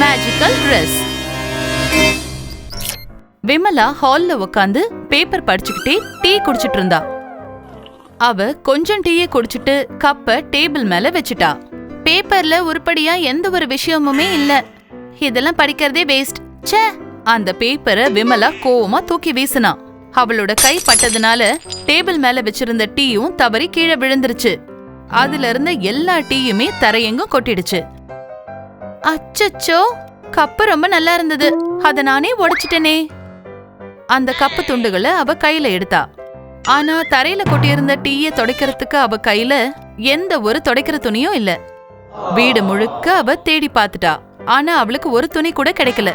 Magical dress Vimala ஹால்ல உட்காந்து paper படிச்சுக்கிட்டே டீ குடிச்சிட்டு இருந்தா. அவ கொஞ்சம் டீயை குடிச்சிட்டு கப்ப டேபிள் மேல வச்சுட்டா. பேப்பர்ல உருப்படியா எந்த ஒரு விஷயமுமே இல்ல. இதெல்லாம் படிக்கிறதே வேஸ்ட் ச்சே! அந்த பேப்பரை விமலா கோவமா தூக்கி வீசினா. அவளோட கை பட்டதுனால டேபிள் மேல வச்சிருந்த டீயும் தவறி கீழே விழுந்துருச்சு. அதுல இருந்த எல்லா டீயுமே தரையெங்கும் கொட்டிடுச்சு. அச்சச்சோ கப்பு ரொம்ப நல்லா இருந்தது. அத நானே உடைச்சிட்டேனே. அந்த கப்பு துண்டுகளை அவ கையில எடுத்தா. ஆனா தரையில கொட்டியிருந்த டீய துடைக்கிறதுக்கு அவ கையில எந்த ஒரு துடைக்கிற துணியும் இல்ல. வீடு முழுக்க அவ தேடி பார்த்துட்டா. ஆனா அவளுக்கு ஒரு துணி கூட கிடைக்கல.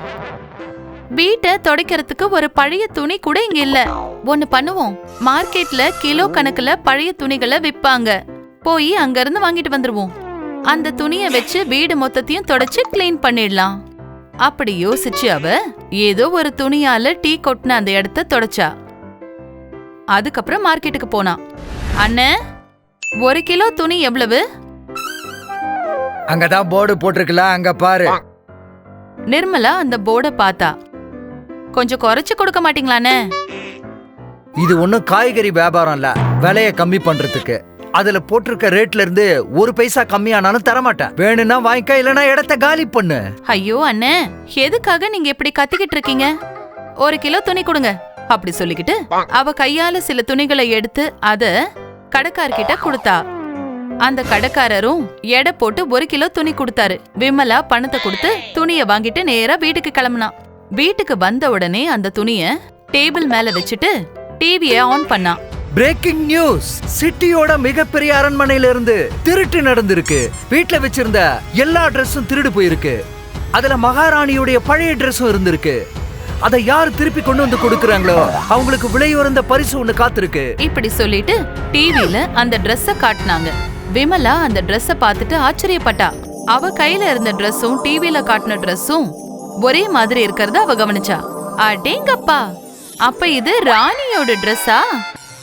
வீட்டை துடைக்கிறதுக்கு ஒரு பழைய துணி கூட இங்க இல்ல. ஒன்னு பண்ணுவோம். மார்க்கெட்ல கிலோ கணக்குல பழைய துணிகளை விற்பாங்க போய் அங்க இருந்து வாங்கிட்டு வந்துருவோம். அந்த துணிய வச்சு வீடு மொத்தத்தையும் தொடச்சு க்ளீன் பண்ணிடலாம். அப்படி யோசிச்சு அவ ஏதோ ஒரு துணியால டீ கொட்டின அந்த இடத்த தொடச்சா. அதுக்கப்புறம் மார்க்கெட்டுக்கு போனா. அண்ணே ஒரு கிலோ துணி எவ்வளவு? அங்கதான் போர்டு போட்டிருக்கல அங்க பாரு. நிர்மலா அந்த போர்டை பார்த்தா. கொஞ்சம் குறைச்சு கொடுக்க மாட்டீங்களாண்ணே? இது ஒண்ணும் காய்கறி வியாபாரம் இல்ல விலைய கம்மி பண்றதுக்கு. அதுல போட்டிருக்க ரேட்ல இருந்து ஒரு பைசா கம்மியானாலும் தரமாட்டேன். வேணும்னா வாங்கிக்க இல்லனா இடத்த காலி பண்ணு. ஐயோ அண்ணே எதுக்காக நீங்க இப்படி கத்திக்கிட்டு இருக்கீங்க? ஒரு கிலோ துணி கொடுங்க அப்படி சொல்லிக்கிட்டு அவ கையால சில துணிகளை எடுத்து அத கடைக்கார்கிட்ட கொடுத்தா. அந்த கடைக்காரரும் எடை போட்டு ஒரு கிலோ துணி கொடுத்தாரு. விமலா பணத்தை கொடுத்து துணிய வாங்கிட்டு நேரா வீட்டுக்கு கிளம்புனான் வீட்டுக்கு வந்த உடனே அந்த துணிய டேபிள் மேல வச்சுட்டு டிவிய ஆன் பண்ணான் பிரேக்கிங் நியூஸ் சிட்டியோட மிகப்பெரிய அரண்மனையில இருந்து திருட்டு நடந்திருக்கு. வீட்டுல வச்சிருந்த எல்லா ட்ரெஸ்ஸும் திருடு போயிருக்கு. அதுல மகாராணியுடைய பழைய ட்ரெஸ்ஸும் இருந்திருக்கு. அதை யார் திருப்பி கொண்டு வந்து கொடுக்கறாங்களோ அவங்களுக்கு விலையுறந்த பரிசு ஒண்ணு காத்திருக்கு. இப்படி சொல்லிட்டு டிவில அந்த ட்ரெஸ்ஸ காட்டினாங்க. காட்டுனாங்க விமலா அந்த ட்ரெஸ்ஸ பார்த்துட்டு ஆச்சரியப்பட்டா. அவ கையில இருந்த ட்ரெஸ்ஸும் டிவில காட்டின ட்ரெஸ்ஸும் ஒரே மாதிரி இருக்கிறத அவ கவனிச்சா. அடேங்கப்பா! அப்ப இது ராணியோட ட்ரெஸ்ஸா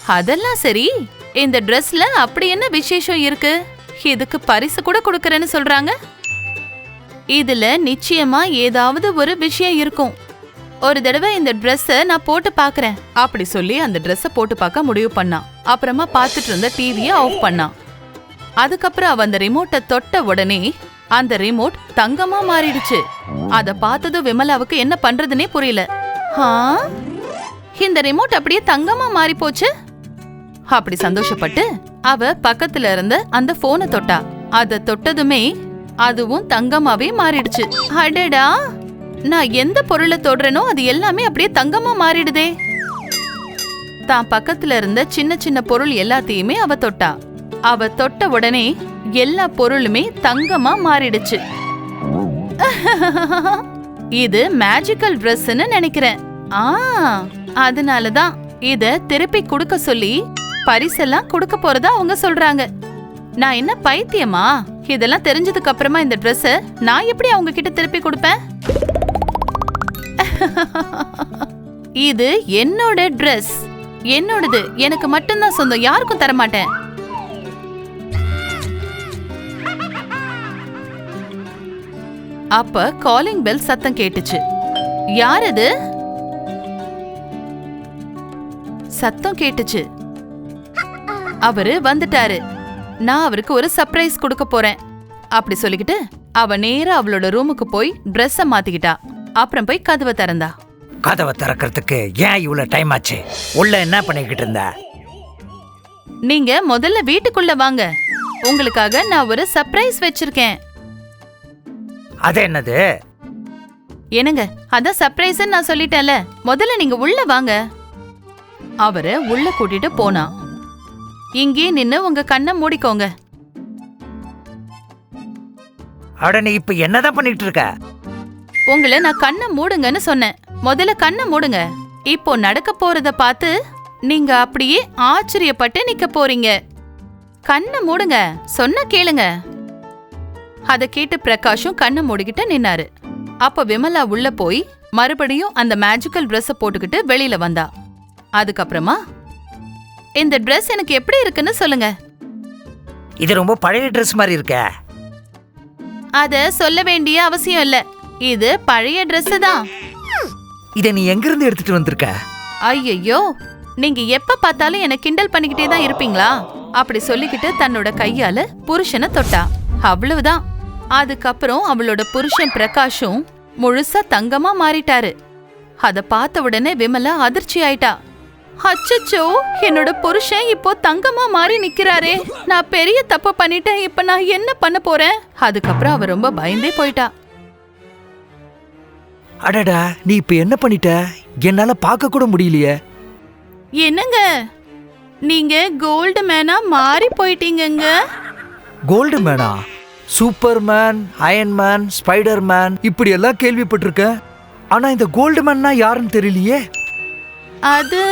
அதெல்லாம் சரி. இந்த ட்ரெஸ்ல அப்படி என்ன விசேஷம் இருக்கு? இதுக்கு பரிசு கூட கொடுக்கறேன்னு சொல்றாங்க. இதுல நிச்சயமா ஏதாவது ஒரு விஷயம் இருக்கும். ஒரு தடவை இந்த ட்ரெஸ்ஸை நான் போட்டு பார்க்குறேன். அப்படி சொல்லி அந்த ட்ரெஸ்ஸை போட்டு பார்க்க முடிவு பண்ணான். அப்புறமா பார்த்துட்டு இருந்த டிவியை ஆஃப் பண்ணான். அதுக்கப்புறம் அவ அந்த ரிமோட்டை தொட்ட உடனே அந்த ரிமோட் தங்கமா மாறிடுச்சு. அத பார்த்ததும் விமலாவுக்கு என்ன பண்றதுன்னே புரியல. இந்த ரிமோட் அப்படியே தங்கமா மாறி போச்சு அப்படி சந்தோஷப்பட்டு அவ பக்கத்துல இருந்த அந்த போனை தொட்டா. அத தொட்டதுமே அதுவும் தங்கமாவே மாறிடுச்சு. அடடா! நான் எந்த பொருளை தொடுறேனோ அது எல்லாமே அப்படியே தங்கமா மாறிடுதே. தான் பக்கத்துல இருந்த சின்ன சின்ன பொருள் எல்லாத்தையுமே அவ தொட்டா. அவ தொட்ட உடனே எல்லா பொருளுமே தங்கமா மாறிடுச்சு. இது மேஜிக்கல் ட்ரெஸ்ன்னு நினைக்கிறேன். ஆ அதனாலதான் இத திருப்பி கொடுக்க சொல்லி பரிசெல்லாம் கொடுக்க போறதா அவங்க சொல்றாங்க. நான் என்ன பைத்தியமா? இதெல்லாம் தெரிஞ்சதுக்கு அப்புறமா இந்த ட்ரெஸ் நான் எப்படி அவங்க கிட்ட திருப்பி கொடுப்பேன்? இது என்னோட ட்ரெஸ் என்னோடது. எனக்கு மட்டும்தான் சொந்தம். யாருக்கும் தர மாட்டேன் அப்ப காலிங் பெல் சத்தம் கேட்டுச்சு. யார் அது? சத்தம் கேட்டுச்சு. அவரு வந்துட்டாரு. நான் அவருக்கு ஒரு சர்ப்ரைஸ் கொடுக்க போறேன். அப்படி சொல்லிக்கிட்டு அவ நேரா அவளோட ரூமுக்கு போய் Dress-அ மாத்திக்கிட்டா. அப்புறம் போய் கதவை திறந்தா. கதவை திறக்கிறதுக்கு ஏன் இவ்வளவு டைம் ஆச்சு? உள்ள என்ன பண்ணிக்கிட்டு இருந்த? நீங்க முதல்ல வீட்டுக்குள்ள வாங்க. உங்களுக்காக நான் ஒரு சர்ப்ரைஸ் வச்சிருக்கேன். அது என்னது? என்னங்க அதான் சர்ப்ரைஸ் நான் சொல்லிட்டேன்ல. முதல்ல நீங்க உள்ள வாங்க. அவரை உள்ள கூட்டிட்டு போனா. இங்கே நின்னு உங்க கண்ணை மூடிக்கோங்க. அட நீ இப்ப என்னதான் பண்ணிட்டு இருக்க? உங்களை நான் கண்ணை மூடுங்கன்னு சொன்னேன். முதல்ல கண்ணை மூடுங்க. இப்போ நடக்க போறத பார்த்து நீங்க அப்படியே ஆச்சரியப்பட்டு நிக்க போறீங்க. கண்ணை மூடுங்க. சொன்ன கேளுங்க. அத கேட்டு பிரகாஷும் கண்ணை மூடிக்கிட்டு நின்னாரு. அப்ப விமலா உள்ள போய் மறுபடியும் அந்த மேஜிக்கல் Dress-அ போட்டுக்கிட்டு வெளியில வந்தா. அதுக்கப்புறமா இந்த Dress எனக்கு எப்படி இருக்குன்னு சொல்லுங்க. இது ரொம்ப பழைய ட்ரெஸ் மாதிரி இருக்க. அத சொல்ல வேண்டிய அவசியம் இல்ல. இது பழைய Dress தான். இதை நீ எங்கிருந்து எடுத்துட்டு வந்திருக்க? ஐயையோ நீங்க எப்ப பார்த்தாலும் என்ன கிண்டல் பண்ணிக்கிட்டே தான் இருப்பீங்களா? அப்படி சொல்லிக்கிட்டு தன்னோட கையால புருஷனை தொட்டா. அவ்வளவுதான். அதுக்கப்புறம் அவளோட புருஷன் பிரகாஷும் முழுசா தங்கமா மாறிட்டாரு. அத பார்த்த உடனே விமலா அதிர்ச்சி ஆயிட்டா. அச்சச்சோ என்னோட புருஷன் இப்போ தங்கமா மாறி நிக்கிறாரே. நான் பெரிய தப்பு பண்ணிட்டேன் இப்ப நான் என்ன பண்ண போறேன்? அதுக்கப்புறம் அவ ரொம்ப பயந்தே போயிட்டா. அடடா நீ இப்ப என்ன பண்ணிட்ட? என்னால பார்க்க கூட முடியலையே. என்னங்க? நீங்க கோல்டு மேனா மாறி போயிட்டீங்கங்க. கோல்டு மேனா சூப்பர்மேன் அயன்மேன் ஸ்பைடர்மேன் இப்படி எல்லாம் கேள்விப்பட்டிருக்கேன். ஆனா இந்த கோல்டு மேன்னா யாருன்னு தெரியலையே. அது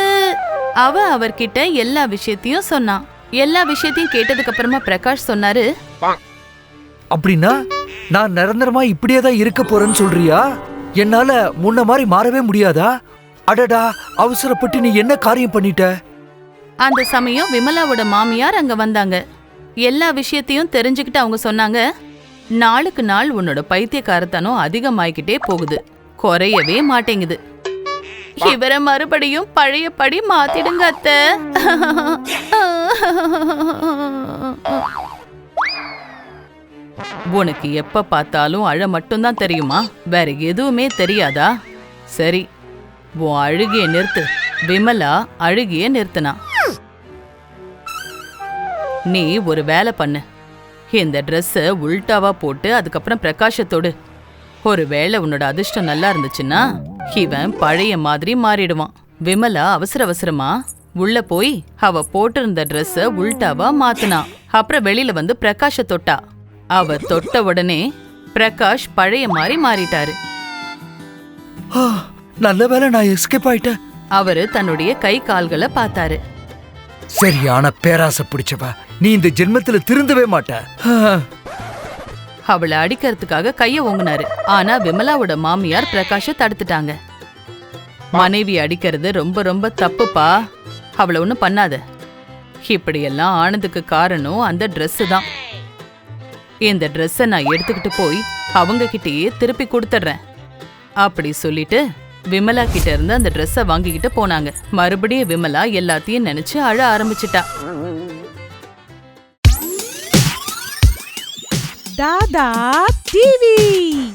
அவ அவர்கிட்ட எல்லா விஷயத்தையும் சொன்னான் எல்லா விஷயத்தையும் கேட்டதுக்கு அப்புறமா பிரகாஷ் சொன்னாரு அப்படின்னா நான் நிரந்தரமா இப்படியே தான் இருக்க போறேன்னு சொல்றியா? என்னால முன்ன மாதிரி மாறவே முடியாதா? அடடா அவசரப்பட்டு நீ என்ன காரியம் பண்ணிட்ட? அந்த சமயம் விமலாவோட மாமியார் அங்க வந்தாங்க. எல்லா விஷயத்தையும் தெரிஞ்சுக்கிட்டு அவங்க சொன்னாங்க நாளுக்கு நாள் உன்னோட பைத்தியக்காரத்தனம் அதிகமாயிக்கிட்டே போகுது. குறையவே மாட்டேங்குது. இவரை மறுபடியும் பழையபடி மாத்திடுங்க அத்தை. உனக்கு எப்ப பார்த்தாலும் அழ மட்டும்தான் தெரியுமா? வேற எதுவுமே தெரியாதா? சரி உன் அழுகிய நிறுத்து. விமலா அழுகிய நிறுத்தினா. நீ ஒரு வேலை பண்ணு. இந்த ட்ரெஸ்ஸை உல்டாவா போட்டு அதுக்கப்புறம் பிரகாஷத்தோடு ஒருவேளை உன்னோட அதிர்ஷ்டம் நல்லா இருந்துச்சுன்னா இவன் பழைய மாதிரி மாறிடுவான். விமலா அவசர அவசரமா உள்ள போய் அவ போட்டிருந்த ட்ரெஸ்ஸ உல்டாவா மாத்துனா. அப்புறம் வெளியில வந்து பிரகாஷ தொட்டா. அவ தொட்ட உடனே பிரகாஷ் பழைய மாதிரி மாறிட்டாரு. நல்ல வேளை நான் எஸ்கேப் ஆயிட்டேன். அவரு தன்னுடைய கை கால்களை பார்த்தாரு. சரியான பேராசை பிடிச்சவ. நீ இந்த ஜென்மத்துல திருந்தவே மாட்ட. அவளை அடிக்கிறதுக்காக கைய ஓங்கினாரு. ஆனா விமலாவோட மாமியார் பிரகாஷ தடுத்துட்டாங்க. மனைவி அடிக்கிறது ரொம்ப ரொம்ப தப்புப்பா. அவளை ஒன்றும் பண்ணாத. இப்படியெல்லாம் ஆனதுக்கு காரணம் அந்த ட்ரெஸ்ஸு தான். இந்த ட்ரெஸ்ஸை நான் எடுத்துக்கிட்டு போய் அவங்க கிட்டேயே திருப்பி கொடுத்துட்றேன். அப்படி சொல்லிட்டு விமலா கிட்ட இருந்து அந்த ட்ரெஸ்ஸை வாங்கிக்கிட்டு போனாங்க. மறுபடியும் விமலா எல்லாத்தையும் நினைச்சு அழ ஆரம்பிச்சிட்டா. Dada TV.